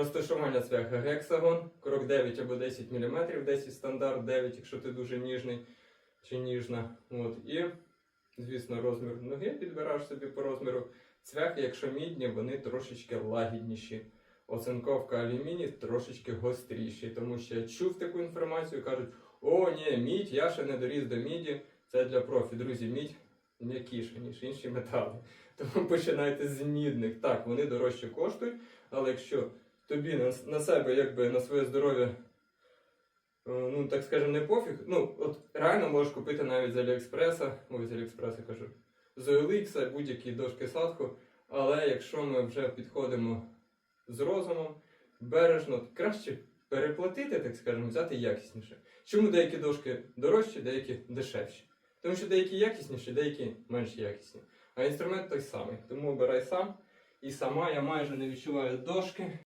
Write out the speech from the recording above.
Розташування цвяха гексагон, крок 9 або 10 мм, 10 стандарт, 9, якщо ти дуже ніжний чи ніжна. От. І, звісно, розмір ноги підбираєш собі по розміру. Цвяхи, якщо мідні, вони трошечки лагідніші. Оцинковка алюміній трошечки гостріші, тому що я чув таку інформацію, кажуть, о, ні, мідь, я ще не доріс до міді, це для профі. Друзі, мідь м'якіша, ніж інші метали. Тому починайте з мідних. Так, вони дорожче коштують, але якщо тобі на, на себе, якби на своє здоров'я, е, ну так скажемо, не пофіг, ну от реально можеш купити навіть з Аліекспреса, ой, з Аліекспреса кажу, з OLX, будь-які дошки садку, але якщо ми вже підходимо з розумом, бережно, краще переплатити, так скажемо, взяти якісніше. Чому деякі дошки дорожчі, деякі дешевші? Тому що деякі якісніші, деякі менш якісні. А інструмент той самий. Тому обирай сам. І сама я майже не відчуваю дошки.